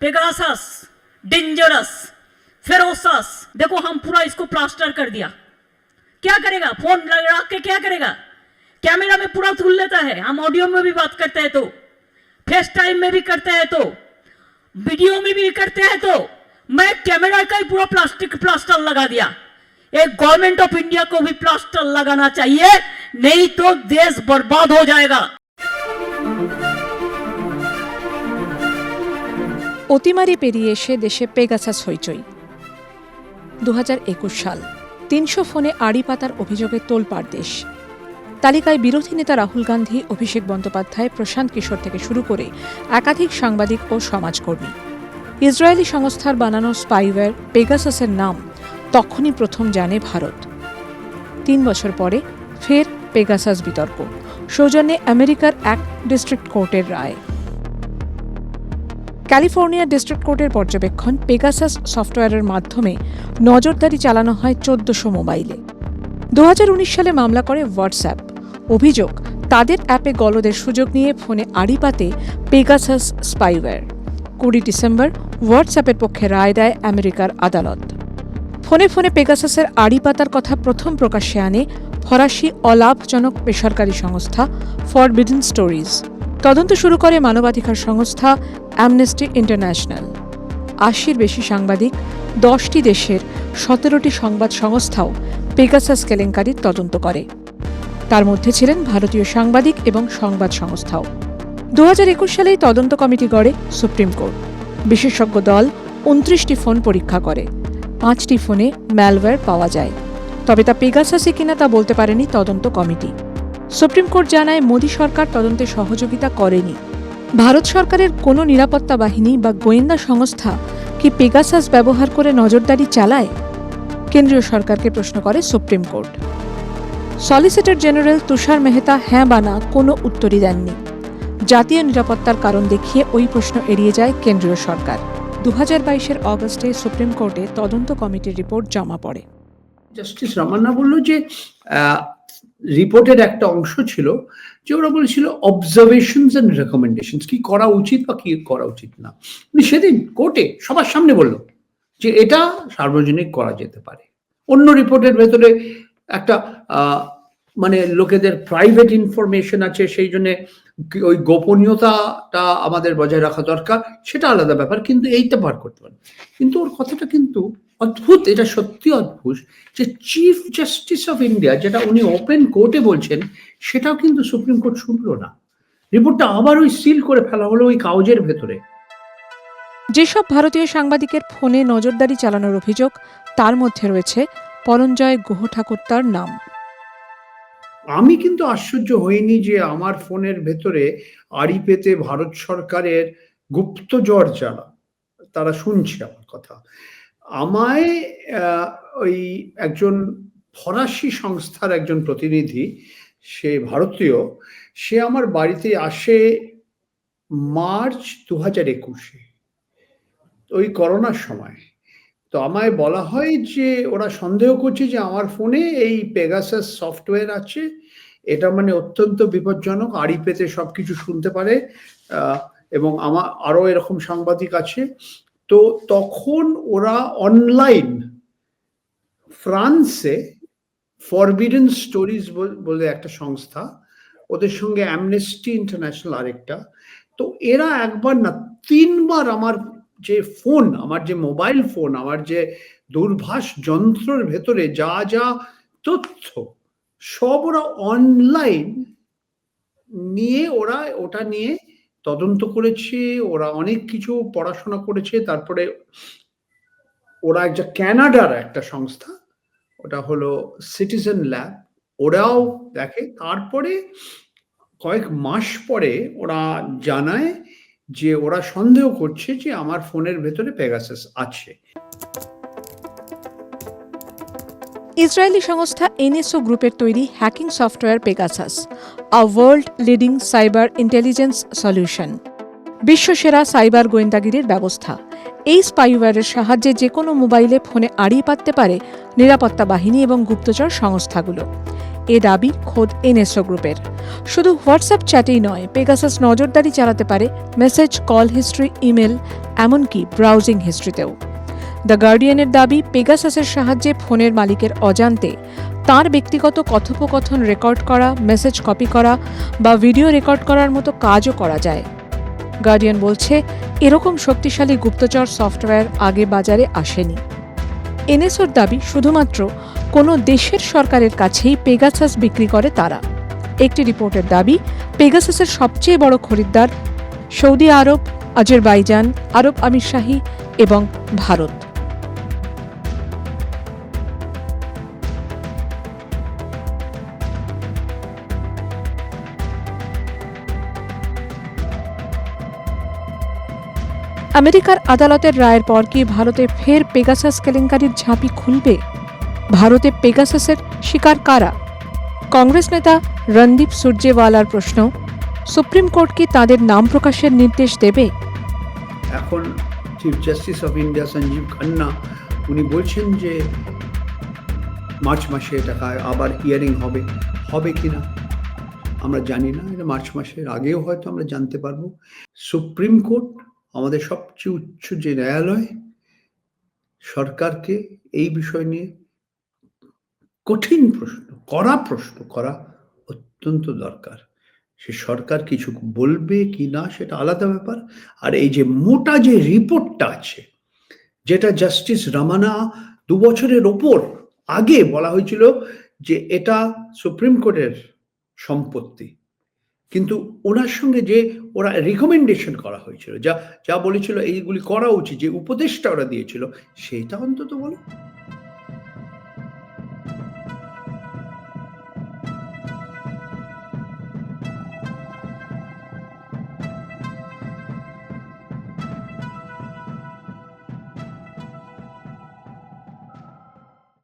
Pegasus, dangerous, फेरोसस। देखो, हम पूरा इसको प्लास्टर कर दिया। क्या करेगा? फ़ोन लगा के क्या करेगा? कैमरा में पूरा धुल लेता है। हम ऑडियो में भी बात करते हैं तो। फेस टाइम में भी करते हैं तो। वीडियो में भी करते हैं तो। मैं कैमरा का ही पूरा प्लास्टिक प्लास्टर लगा दिया। एक गवर्नमेंट ऑफ़ इंडिया को भी प्लास्टर लगाना चाहिए, नहीं तो देश बर्बाद हो जाएगा। অতিমারি পেরিয়ে এসে দেশে পেগাসাস হইচই। দু একুশ সাল, তিনশো ফোনে আড়ি পাতার অভিযোগে তোলপাড় দেশ। তালিকায় বিরোধী নেতা রাহুল গান্ধী, অভিষেক বন্দ্যোপাধ্যায়, প্রশান্ত কিশোর থেকে শুরু করে একাধিক সাংবাদিক ও সমাজকর্মী। ইসরায়েলি সংস্থার বানানো স্পাইওয়্যার পেগাসাসের নাম তখনই প্রথম জানে ভারত। তিন বছর পরে ফের পেগাসাস বিতর্ক। সৌজন্যে আমেরিকার এক ডিস্ট্রিক্ট কোর্টের রায়। ক্যালিফোর্নিয়া ডিস্ট্রিক্ট কোর্টের পর্যবেক্ষণ পেগাসাস সফটওয়্যারের মাধ্যমে নজরদারি চালানো হয় চোদ্দশো মোবাইলে। দু হাজার উনিশ সালে মামলা করে হোয়াটসঅ্যাপ। অভিযোগ, তাদের অ্যাপে গলদের সুযোগ নিয়ে ফোনে আড়ি পাতে পেগাসাস স্পাইওয়্যার। কুড়ি ডিসেম্বর, হোয়াটসঅ্যাপের পক্ষে রায় দেয় আমেরিকার আদালত। ফোনে ফোনে পেগাসাসের আড়ি পাতার কথা প্রথম প্রকাশ্যে আনে ফরাসি অলাভজনক বেসরকারি সংস্থা ফরবিডেন স্টোরিজ তদন্ত শুরু করে মানবাধিকার সংস্থা অ্যামনেস্টি ইন্টারন্যাশনাল আশির বেশি সাংবাদিক, দশটি দেশের সতেরোটি সংবাদ সংস্থাও পেগাসাস কেলেঙ্কারির তদন্ত করে। তার মধ্যে ছিলেন ভারতীয় সাংবাদিক এবং সংবাদ সংস্থাও। দু হাজার একুশ সালেই তদন্ত কমিটি গড়ে সুপ্রিম কোর্ট বিশেষজ্ঞ দল উনত্রিশটি ফোন পরীক্ষা করে। পাঁচটি ফোনে ম্যালওয়্যার পাওয়া যায়। তবে তা পেগাসাসে কিনা তা বলতে পারেনি তদন্ত কমিটি। সুপ্রিম কোর্ট জানায় মোদী সরকার তদন্তে সহযোগিতা করেনি। ভারত সরকারের কোনো নিরাপত্তা বাহিনী বা গোয়েন্দা সংস্থা কি পেগাসাস ব্যবহার করে নজরদারি চালায়? কেন্দ্রীয় সরকারকে প্রশ্ন করে supreme court. Solicitor general Tushar Mehta হ্যাঁ বা না কোনো উত্তরই দেননি। জাতীয় নিরাপত্তার কারণ দেখিয়ে ওই প্রশ্ন এড়িয়ে যায় কেন্দ্রীয় সরকার। দু হাজার বাইশের অগস্টে সুপ্রিম কোর্টে তদন্ত কমিটির রিপোর্ট জমা পড়ে। জাস্টিস রামান্না বলল যে রিপোর্টের একটা অংশ ছিল যে ওরা বলেছিল অবজারভেশনস অ্যান্ড রেকমেন্ডেশনস কি করা উচিত বা কি করা উচিত না। উনি সেদিন কোর্টে সবার সামনে বলল যে এটা সার্বজনীন করা যেতে পারে। অন্য রিপোর্টের ভেতরে একটা মানে লোকেদের প্রাইভেট ইনফরমেশন আছে, সেই জন্য ওই গোপনীয়তাটা আমাদের বজায় রাখা দরকার, সেটা আলাদা ব্যাপার, কিন্তু এইটা বার করতে পারে কিন্তু ওর কথাটা কিন্তু অদ্ভুত, এটা সত্যি অদ্ভুত যে চিফ জাস্টিস অফ ইন্ডিয়া যেটা উনি ওপেন কোর্টে বলছেন, সেটাও কিন্তু সুপ্রিম কোর্ট শুনলো না। রিপোর্টটা আবার ওই সিল করে ফেলা হলো ওই কাগজের ভেতরে। যেসব ভারতীয় সাংবাদিকের ফোনে নজরদারি চালানোর অভিযোগ, তার মধ্যে রয়েছে পরঞ্জয় গুহ ঠাকুরতার নাম। আমি কিন্তু আশ্চর্য হইনি যে আমার ফোনের ভেতরে আড়ি পেতে ভারত সরকারের গুপ্তচর যারা, তারা শুনছে আমার কথা। আমায় ওই একজন ফরাসি সংস্থার একজন প্রতিনিধি, সে ভারতীয়, সে আমার বাড়িতে আসে মার্চ দু হাজার একুশে। ওই করোনার সময়। তো আমায় বলা হয় যে ওরা সন্দেহ করছে যে আমার ফোনে এই পেগাসাস সফটওয়্যার আছে। এটা মানে অত্যন্ত বিপজ্জনক আড়ি পেতে সবকিছু শুনতে পারে এবং আমার আরও এরকম সাংবাদিক আছে। তো তখন ওরা অনলাইন ফ্রান্সে ফরবিডেন স্টোরিজ বলে একটা সংস্থা, ওদের সঙ্গে অ্যামনেস্টি ইন্টারন্যাশনাল আরেকটা। তো এরা একবার না, তিনবার আমার যে ফোন, আমার যে মোবাইল ফোন, আমার যে দূরভাষ যন্ত্রের ভেতরে যা যা তথ্য, সব ওরা অনলাইন নিয়ে ওরা ওটা নিয়ে তদন্ত করেছে, ওরা অনেক কিছু পড়াশোনা করেছে, তারপরে ওরা একটা ক্যানাডার একটা সংস্থা, ওটা হলো সিটিজেন ল্যাব ওরাও দেখে, তারপরে কয়েক মাস পরে ওরা জানায় যে ওরা সন্দেহ করছে যে আমার ফোনের ভেতরে পেগাসাস আছে। ইসরায়েলি সংস্থা এনএসও গ্রুপের তৈরি hacking software Pegasus a world leading cyber intelligence solution বিশ্বসেরা cyber গোয়েন্দাগিরির ব্যবস্থা। এই স্পাইওয়্যারের সাহায্যে যে কোনো মোবাইলে ফোনে আড়িয়ে পাততে পারে নিরাপত্তা বাহিনী এবং গুপ্তচর সংস্থাগুলো। এ দাবি খোদ এনএসও গ্রুপের। শুধু হোয়াটসঅ্যাপ চ্যাটেই নয়, পেগাসাস নজরদারি চালাতে পারে মেসেজ, কল হিস্ট্রি, ইমেল, এমনকি ব্রাউজিং হিস্ট্রিতেও। দ্য গার্ডিয়ানের দাবি, পেগাসাসের সাহায্যে ফোনের মালিকের অজান্তে তার ব্যক্তিগত কথোপকথন রেকর্ড করা, মেসেজ কপি করা বা ভিডিও রেকর্ড করার মতো কাজও করা যায়। গার্ডিয়ান বলছে, এরকম শক্তিশালী গুপ্তচর সফটওয়্যার আগে বাজারে আসেনি। এনএসওর দাবি শুধুমাত্র কোনো দেশের সরকারের কাছেই পেগাসাস বিক্রি করে তারা। একটি রিপোর্টের দাবি পেগাসাসের সবচেয়ে বড় খরিদ্দার সৌদি আরব, আজেরবাইজান, আরব আমিরশাহী এবং ভারত। আমেরিকার আদালতের রায়ের পর কি ভারতে ফের পেগাসাস কেলেঙ্কারির ঝাঁপি খুলবে? ভারতে পেগাসাসের শিকার কারা? কংগ্রেস নেতা রণদীপ সুরজেওয়ালার প্রশ্ন, সুপ্রিম কোর্ট কি তাদের নাম প্রকাশের নির্দেশ দেবে? এখন chief justice of India Sanjiv Khanna, উনি বলছেন যে মার্চ মাসে এটা আবার হিয়ারিং হবে। হবে কি না? আমরা জানি না। এটা মার্চ মাসের আগেও হয়তো আমরা জানতে পারব। সুপ্রিম কোর্ট আমাদের সবচেয়ে উচ্চ যে ন্যায়ালয় সরকারকে এই বিষয় নিয়ে কঠিন প্রশ্ন করা প্রশ্ন করা অত্যন্ত দরকার। সে সরকার কিছু বলবে কি না সেটা আলাদা ব্যাপার। আর এই যে মোটা যে রিপোর্টটা আছে, যেটা জাস্টিস রামানা দু বছরের ওপর আগে বলা হয়েছিল যে এটা সুপ্রিম কোর্টের সম্পত্তি। কিন্তু ওনার সঙ্গে যে ওরা রিকমেন্ডেশন করা হয়েছিল, যা যা বলেছিল এইগুলি করা উচিত, যে উপদেশটা ওরা দিয়েছিল, সেইটা অন্তত বলো।